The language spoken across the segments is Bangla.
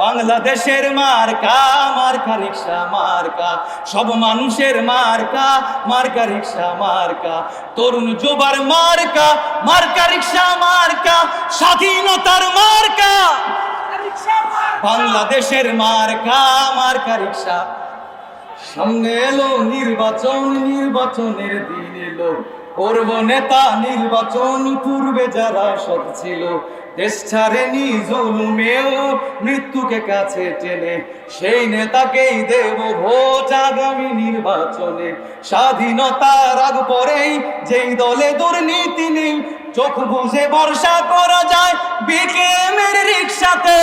বাংলাদেশের মার্কা মার্কা রিক্সা, মার্কা। সব মানুষের মার্কা মার্কা রিক্সা, মার্কা। তরুণ যুবার মার্কা মার্কা রিক্সা, মার্কা। স্বাধীনতার মার্কা। বাংলাদেশের মার্কা মার্কা রিক্সা। সামনে এলো নির্বাচন, নির্বাচনের দিন এলো। করব নেতা নির্বাচন, পূর্বে যারা সৎ ছিল, দেশ ছাড়েনি জুলুমেও মৃত্যুকে কাছে টেনে, সেই নেতাকেই দেব ভোট আগামী নির্বাচনে। স্বাধীনতার আগ পরেই যেই দলে দুর্নীতি নেই, চোখ বুঝে ভরসা করা যায় বিকেমের রিক্সাতে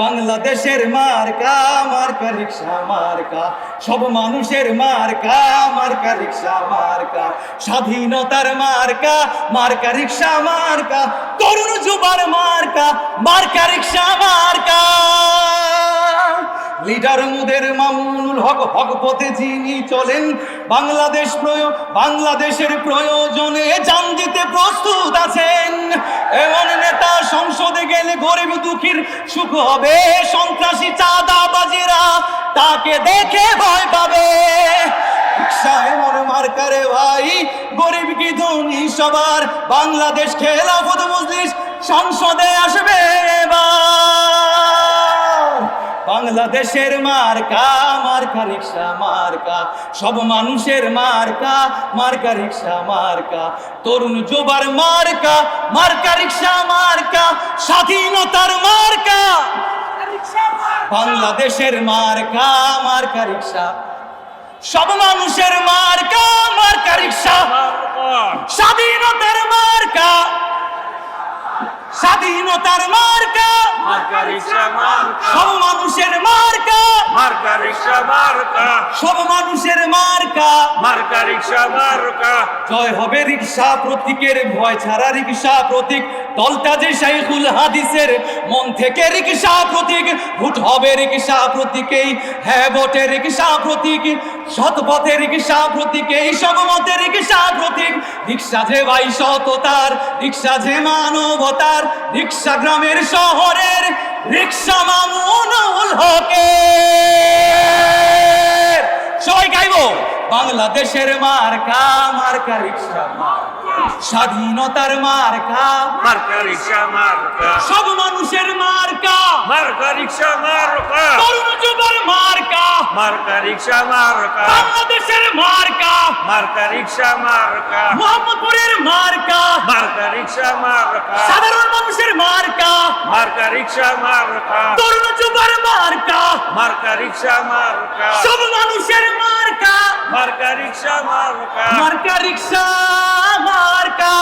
বাংলাদেশের মার্কা মার্কা রিক্সা, মার্কা। সব মানুষের মার্কা মার্কা রিক্সা, মার্কা। স্বাধীনতার মার্কা মার্কা রিক্সা, মার্কা। তরুণ যুবার মার্কা মার্কা রিক্সা, মার্কা। লিডার মুদের মামুনুল হক হক পথে যিনি চলেন, বাংলাদেশ বাংলাদেশের প্রয়োজনে জান দিতে প্রস্তুত আছেন। নেতা সংসদে গেলে গরিব দুঃখীর সুখ হবে। সন্ত্রাসী চাঁদাবাজিরা তাকে দেখে ভয় পাবে। এমন মার্কারে ভাই, গরিব কি ধনী সবার? বাংলাদেশ খেলাফত মজলিস সংসদে আসবে এবার। বাংলাদেশের মার্কা মার্কা রিক্সা, মার্কা। সব মানুষের মার্কা মার্কা রিক্সা, মার্কা। তরুণ যুবার মার্কা মার্কা রিক্সা, মার্কা। স্বাধীনতার মার্কা। বাংলাদেশের মার্কা মার্কা রিক্সা। সব মানুষের মার্কা মার্কা রিক্সা। স্বাধীনতার মার্কা। স্বাধীনতার মার্কা। সব মানুষের মার্কা রিক্সা মার্কা। সব মানুষের মার্কা। মার্কা রিক্সা মার্কা। জয় হবে রিক্সা প্রতীকের ভয় ছাড়া রিক্সা প্রতীক। দলটা যে শাইখুল হাদিসের মন থেকে রিক্সা প্রতীক। ভোট হবে রিক্সা প্রতীকেই হ্যাঁ ভোটে রিক্সা প্রতীক। সৎ পথে রিক্সা প্রতীকেই সব মতে রিক্সা প্রতীক। রিক্সা যে ভাই সততার রিক্সা যে মানবতার রিক্সা গ্রামের শহরের রিক্সা মামুনুল হকের। বাংলাদেশের মার্কা মার্কা রিক্সা স্বাধীনতার মার্কা মার্কা রিক্সা মার্কা। সব মানুষের মার্কা। মার্কা রিক্সা মার্কা। তরুণ যুবর মার্কা। মার্কা রিক্সা মার্কা। বাংলাদেশের মার্কা। মার্কা রিক্সা মার্কা। মোহাম্মদপুরের মার্কা। মার্কা রিক্সা মার্কা। সাধারণ মানুষের মার্কা। মার্কা রিক্সা মার্কা। মার্কা রিক্সা মার্কা। সব মানুষের মার্কা। মার্কা রিক্সা মার্কা। মার্কা রিক্সা মার্কা।